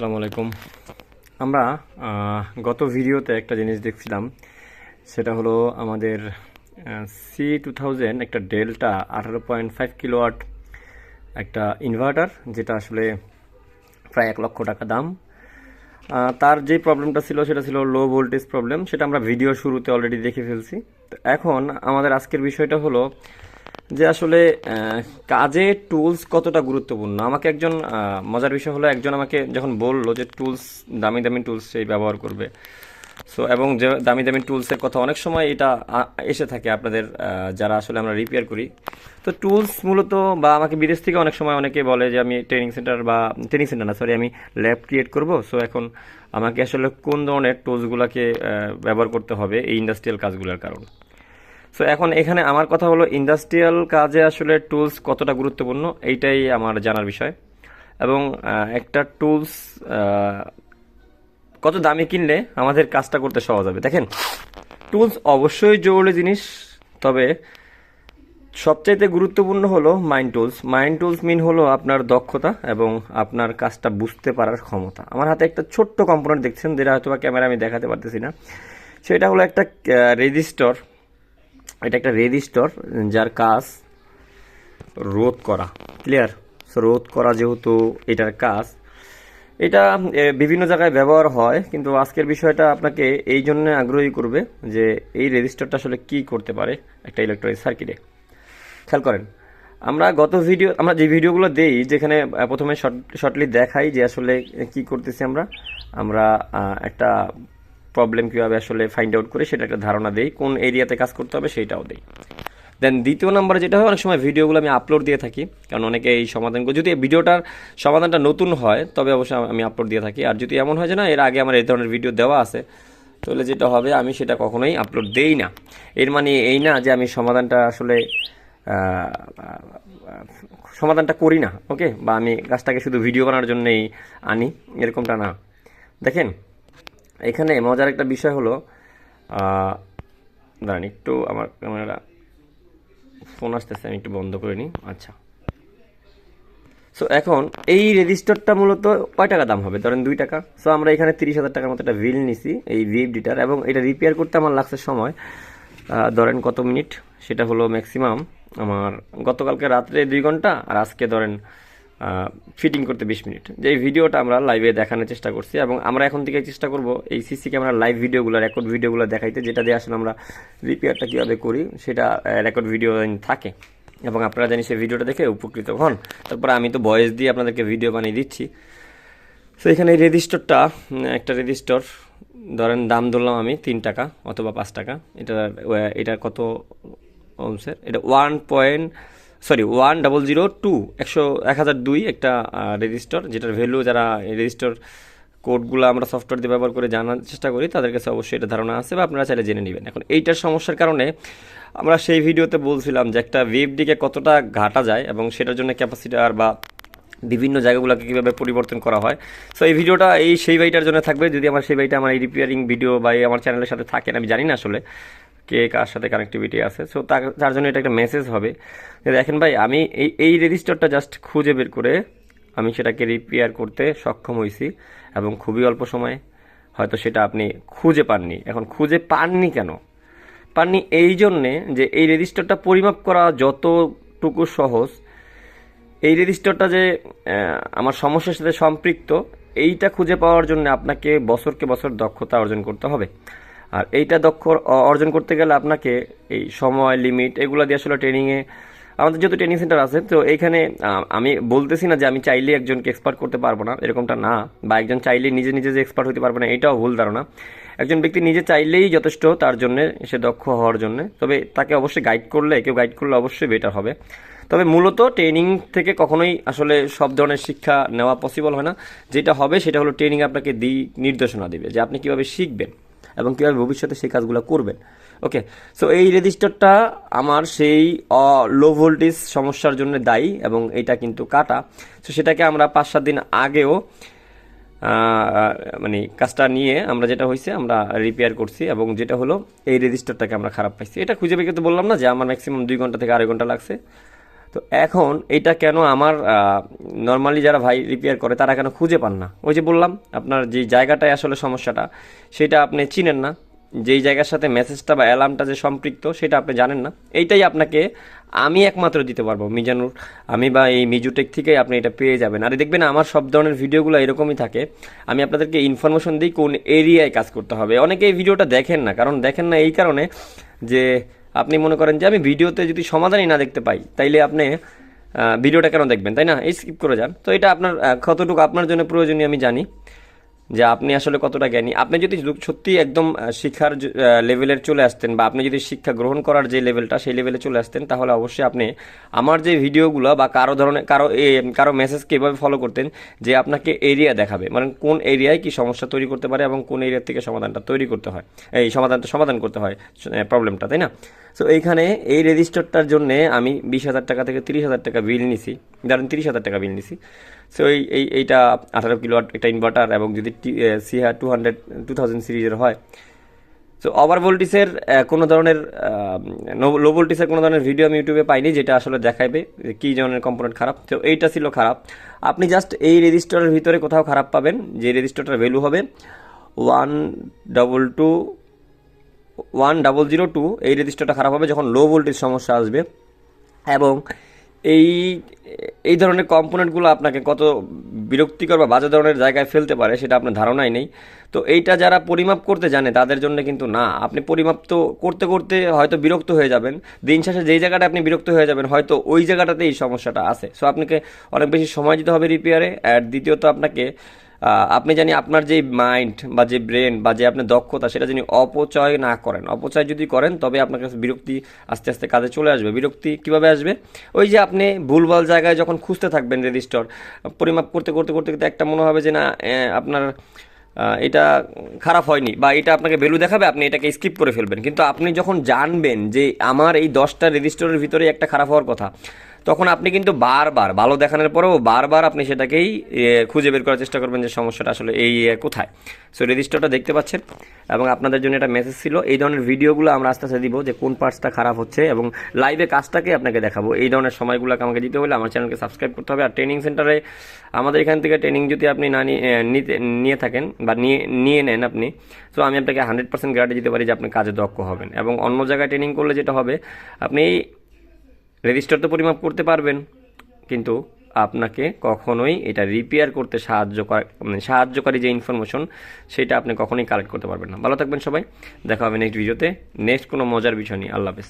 আসসালামু আলাইকুম। আমরা গত ভিডিওতে একটা জিনিস দেখছিলাম, সেটা হলো আমাদের সি টু একটা ডেল্টা আঠারো পয়েন্ট ফাইভ কিলোয়াট একটা ইনভার্টার যেটা আসলে প্রায় এক লক্ষ টাকা দাম। তার যে প্রবলেমটা ছিল, সেটা ছিল লো ভোল্টেজ প্রবলেম সেটা আমরা ভিডিও শুরুতে অলরেডি দেখে ফেলছি। তো এখন আমাদের আজকের বিষয়টা হলো যে আসলে কাজে টুলস কতটা গুরুত্বপূর্ণ? আমাকে একজন মজার বিষয় হলো একজন আমাকে যখন বলল যে টুলস দামি দামি টুলস সেই ব্যবহার করবে। সো এবং যে দামি দামি টুলসের কথা অনেক সময় এটা এসে থাকে আপনাদের যারা আসলে আমরা রিপেয়ার করি। তো টুলস মূলত বা আমাকে বিদেশ থেকে অনেক সময় অনেকে বলে যে আমি ট্রেনিং সেন্টার বা ট্রেনিং সেন্টার না সরি আমি ল্যাব ক্রিয়েট করব। সো এখন আমাকে আসলে কোন ধরনের টুলসগুলোকে ব্যবহার করতে হবে এই ইন্ডাস্ট্রিয়াল কাজগুলোর কারণে। সো এখন এখানে আমার কথা হলো ইন্ডাস্ট্রিয়াল কাজে আসলে টুলস কতটা গুরুত্বপূর্ণ, এইটাই আমার জানার বিষয়। এবং একটা টুলস কত দামি কিনলে আমাদের কাজটা করতে সহজ হবে। দেখেন টুলস অবশ্যই জরুরি জিনিস, তবে সবচাইতে গুরুত্বপূর্ণ হলো mind tools mind tools mean হলো আপনার দক্ষতা এবং আপনার কাজটা বুঝতে পারার ক্ষমতা। আমার হাতে একটা ছোট্ট কম্পোনেন্ট দেখছেন, যেটা হয়তো বা ক্যামেরা আমি দেখাতে পারতেছি না। সেটা হলো একটা রেজিস্টর এটা একটা রেজিস্টর যার কাজ রোধ করা। ক্লিয়ার সো রোধ করা যেহেতু এটার কাজ। এটা বিভিন্ন জায়গায় ব্যবহার হয়, কিন্তু আজকের বিষয়টা আপনাকে এই জন্য আগ্রহী করবে যে এই রেজিস্টারটা আসলে কি করতে পারে একটা ইলেকট্রনিক সার্কিটে খেয়াল করেন, আমরা গত ভিডিও আমরা যে ভিডিওগুলো দেই, যেখানে প্রথমে শর্টলি দেখাই যে আসলে কি করতেছি আমরা। আমরা একটা প্রবলেম কীভাবে আসলে ফাইন্ড আউট করে সেটা একটা ধারণা দেই, কোন এরিয়াতে কাজ করতে হবে সেটাও দেই। দেন দ্বিতীয় নম্বরে যেটা হয়, অনেক সময় ভিডিওগুলো আমি আপলোড দিয়ে থাকি, কারণ অনেকে এই সমাধান সমাধানগুলো যদি এই ভিডিওটার সমাধানটা নতুন হয়, তবে অবশ্যই আমি আপলোড দিয়ে থাকি। আর যদি এমন হয় যে না, এর আগে আমার এই ধরনের ভিডিও দেওয়া আছে, তাহলে যেটা হবে, আমি সেটা কখনোই আপলোড দেই না। এর মানে এই না যে আমি সমাধানটা আসলে সমাধানটা করি না ওকে বা আমি কাজটাকে শুধু ভিডিও বানানোর জন্যই আনি, এরকমটা না। দেখেন এখানে মজার একটা বিষয় হলো দাঁড়ান একটু আমার ক্যামেরাটা ফোন আসতেছে, আমি একটু বন্ধ করে নিই আচ্ছা। সো এখন এই রেজিস্টারটা মূলত কয় টাকা দাম হবে? ধরেন দুই টাকা। সো আমরা এখানে তিরিশ হাজার টাকার মতো একটা বিল নিছি, এই ভিএফডিটার এবং এটা রিপেয়ার করতে আমার লাগছে সময় ধরেন কত মিনিট? সেটা হলো ম্যাক্সিমাম আমার গতকালকে রাত্রে দুই ঘণ্টা, আর আজকে ধরেন ফিটিং করতে বিশ মিনিট। যে এই ভিডিওটা আমরা লাইভে দেখানোর চেষ্টা করছি এবং আমরা এখন থেকে চেষ্টা করব এই সিসি ক্যামেরা লাইভ ভিডিওগুলো রেকর্ড ভিডিওগুলো দেখাইতে, যেটা দিয়ে আসলে আমরা রিপেয়ারটা কীভাবে করি, সেটা রেকর্ড ভিডিও থাকে। এবং আপনারা জানি সেই ভিডিওটা দেখে উপকৃত হন। তারপরে আমি তো ভয়েস দিয়ে আপনাদেরকে ভিডিও বানিয়ে দিচ্ছি। তো এখানে এই রেজিস্টরটা একটা রেজিস্টর, ধরেন দাম ধরলাম আমি তিন টাকা অথবা পাঁচ টাকা। এটা এটার কত ওমসের এটা one point sorry one double zero two একশো, এক হাজার দুই একটা রেজিস্টার যেটার ভ্যালু যারা রেজিস্টার কোডগুলো আমরা সফটওয়্যার দিয়ে ব্যবহার করে জানার চেষ্টা করি, তাদের কাছে অবশ্যই এটা ধারণা আছে বা আপনারা চাইলে জেনে নেবেন। এখন এইটার সমস্যার কারণে আমরা সেই ভিডিওতে বলছিলাম যে একটা ওয়েবডিকে কতটা ঘাটা যায় এবং সেটার জন্য ক্যাপাসিটার বা বিভিন্ন জায়গাগুলোকে কীভাবে পরিবর্তন করা হয়। সো এই ভিডিওটা এই সেই ভাইটার জন্য থাকবে। যদি আমার সেই ভাইটা আমার এই রিপেয়ারিং ভিডিও বা এই আমার চ্যানেলের সাথে থাকেন, আমি জানি না আসলে। কে কার সাথে কানেক্টিভিটি আছে। সো তার জন্য এটা একটা মেসেজ হবে দেখেন ভাই, আমি এই এই রেজিস্টারটা জাস্ট খুঁজে বের করে আমি সেটাকে রিপেয়ার করতে সক্ষম হয়েছি এবং খুবই অল্প সময়ে হয়তো সেটা আপনি খুঁজে পাননি। এখন খুঁজে পাননি কেন? পাননি এই জন্যে যে এই রেজিস্টারটা পরিমাপ করা যতটুকু সহজ, এই রেজিস্টারটা যে আমার সমস্যার সাথে সম্পৃক্ত, এইটা খুঁজে পাওয়ার জন্য আপনাকে বছরকে বছর দক্ষতা অর্জন করতে হবে। আর এইটা দক্ষ অর্জন করতে গেলে আপনাকে এই সময় লিমিট এগুলো দিয়ে আসলে ট্রেনিংয়ে আমাদের যেহেতু ট্রেনিং সেন্টার আছে, তো এইখানে আমি বলতেছি না যে আমি চাইলে একজনকে এক্সপার্ট করতে পারব না, এরকমটা না, বা একজন চাইলে নিজে নিজে যে এক্সপার্ট হতে পারবে না, এটাও ভুল ধারণা। একজন ব্যক্তি নিজে চাইলেই যথেষ্ট তার জন্য সে দক্ষ হওয়ার জন্য, তবে তাকে অবশ্যই গাইড করলে, কেউ গাইড করলে অবশ্যই বেটার হবে। তবে মূলত ট্রেনিং থেকে কখনোই আসলে সব ধরনের শিক্ষা নেওয়া পসিবল হয় না। যেটা হবে সেটা হলো ট্রেনিং আপনাকে দিই নির্দেশনা দেবে যে আপনি কীভাবে শিখবেন। এবং কীভাবে ভবিষ্যতে সেই কাজগুলো করবেন। ওকে সো এই রেজিস্টারটা আমার সেই লো ভোল্টেজ সমস্যার জন্য দায়ী এবং এটা কিন্তু কাটা। তো সেটাকে আমরা পাঁচ সাত দিন আগেও মানে কাজটা নিয়ে আমরা যেটা হয়েছে, আমরা রিপেয়ার করছি এবং যেটা হলো, এই রেজিস্টারটাকে আমরা খারাপ পাইছি। এটা খুঁজে বের করতে বললাম না যে আমার ম্যাক্সিমাম দুই ঘণ্টা থেকে আড়াই ঘণ্টা লাগছে। তো এখন এটা কেন আমার নর্মালি যারা ভাই রিপেয়ার করে, তারা কেন খুঁজে পান না? ওই যে বললাম, আপনার যে জায়গাটায় আসলে সমস্যাটা, সেটা আপনি চিনেন না। যেই জায়গার সাথে মেসেজটা বা অ্যালার্মটা যে সম্পৃক্ত, সেটা আপনি জানেন না। এইটাই আপনাকে, আমি একমাত্র দিতে পারব, মিজানুর। আমি বা এই মিজুটেক থেকেই আপনি এটা পেয়ে যাবেন। আর দেখবেন, আমার সব ধরনের ভিডিওগুলো এরকমই থাকে। আমি আপনাদেরকে ইনফরমেশন দিই কোন এরিয়ায় কাজ করতে হবে। অনেকে এই ভিডিওটা দেখেন না, কারণ দেখেন না এই কারণে যে আপনি মনে করেন যে আমি ভিডিওতে যদি সমাধানই না দেখতে পাই, তাইলে আপনি ভিডিওটা কেন দেখবেন, তাই না? এই স্কিপ করে যান। তো এটা আপনার কতটুকু আপনার জন্য প্রয়োজনীয় আমি জানি। যে আপনি আসলে কতটা জ্ঞানী। আপনি যদি সত্যি একদম শিক্ষার লেভেলের চলে আসতেন বা আপনি যদি শিক্ষা গ্রহণ করার যে লেভেলটা সেই লেভেলে চলে আসতেন, তাহলে অবশ্যই আপনি আমার যে ভিডিওগুলো বা কারও ধরনের, কারও কারও মেসেজকে এভাবে ফলো করতেন যে আপনাকে এরিয়া দেখাবে। মানে কোন এরিয়ায় কি সমস্যা তৈরি করতে পারে এবং কোন এরিয়া থেকে সমাধানটা তৈরি করতে হয়, এই সমাধানটা, সমাধান করতে হয় প্রবলেমটা তাই না? সো এইখানে এই রেজিস্টারটার জন্য আমি বিশ হাজার টাকা থেকে তিরিশ হাজার টাকা বিল নিছি। ধরেন তিরিশ হাজার টাকা বিল নিছি। সো এই এই, এইটা আঠারো কিলো একটা ইনভার্টার এবং যদি সিহা টু হান্ড্রেড টু থাউজেন্ড সিরিজের হয়। সো ওভার ভোল্টেজের কোনো ধরনের লো ভোল্টেজের কোনো ধরনের ভিডিও আমি ইউটিউবে পাইনি, যেটা আসলে দেখাবে কী ধরনের কম্পোনেন্ট খারাপ। তো এইটা ছিল খারাপ। আপনি জাস্ট এই রেজিস্টারের ভিতরে কোথাও খারাপ পাবেন, যে রেজিস্টারটার ভ্যালু হবে one double two one double zero two এই রেজিস্টারটা খারাপ হবে যখন লো ভোল্টেজ সমস্যা আসবে। এবং এই এই ধরনের কম্পোনেন্টগুলো আপনাকে কত বিরক্তিকর বা বাজে ধরনের জায়গায় ফেলতে পারে সেটা আপনার ধারণাই নেই। তো এইটা যারা পরিমাপ করতে জানে তাদের জন্য কিন্তু না। আপনি পরিমাপ তো করতে করতে হয়তো বিরক্ত হয়ে যাবেন। দিন শেষে যেই জায়গাটা আপনি বিরক্ত হয়ে যাবেন হয়তো ওই জায়গাটাতে এই সমস্যাটা আছে। সো আপনাকে অনেক বেশি সময় দিতে হবে রিপেয়ারে। আর দ্বিতীয়ত আপনাকে আপনি জানি আপনার যে মাইন্ড বা যে ব্রেন বা যে আপনার দক্ষতা, সেটা যিনি অপচয় না করেন। অপচয় যদি করেন, তবে আপনার কাছে বিরক্তি আস্তে আস্তে কাজে চলে আসবে। বিরক্তি কীভাবে আসবে? ওই যে আপনি ভুলভাল জায়গায় যখন খুঁজতে থাকবেন রেজিস্টর পরিমাপ করতে করতে করতে করতে একটা মনে হবে যে, না আপনার এটা খারাপ হয়নি বা এটা আপনাকে ভ্যালু দেখাবে, আপনি এটাকে স্কিপ করে ফেলবেন। কিন্তু আপনি যখন জানবেন যে, আমার এই দশটা রেজিস্টরের ভিতরে একটা খারাপ হওয়ার কথা তখন আপনি কিন্তু বারবার, ভালো দেখানোর পরেও বারবার আপনি সেটাকেই খুঁজে বের করার চেষ্টা করবেন যে সমস্যাটা আসলে এই কোথায়। সো রেজিস্টারটা দেখতে পাচ্ছেন এবং আপনাদের জন্য একটা মেসেজ ছিল, এই ধরনের ভিডিওগুলো আমরা আস্তে আস্তে দিব যে কোন পার্টসটা খারাপ হচ্ছে এবং লাইভে কাজটাকে আপনাকে দেখাবো। এই ধরনের সময়গুলোকে আমাকে দিতে হলে আমার চ্যানেলকে সাবস্ক্রাইব করতে হবে। আর ট্রেনিং সেন্টারে আমাদের এখান থেকে ট্রেনিং যদি আপনি না নিতে, নিয়ে থাকেন বা নিয়ে নিয়ে নেন আপনি সো আমি আপনাকে হান্ড্রেড পার্সেন্ট গ্যারান্টি দিতে পারি যে আপনি কাজে দক্ষ হবেন। এবং অন্য জায়গায় ট্রেনিং করলে যেটা হবে, আপনি রেজিস্টার তো পরিমাপ করতে পারবেন, কিন্তু আপনাকে কখনোই এটা রিপেয়ার করতে সাহায্য করা মানে সাহায্যকারী যে ইনফরমেশন সেটা আপনি কখনোই কালেক্ট করতে পারবেন না। ভালো থাকবেন সবাই। দেখা হবে নেক্সট ভিডিওতে নেক্সট কোনো মজার বিষয় নিয়ে। আল্লাহ হাফেজ।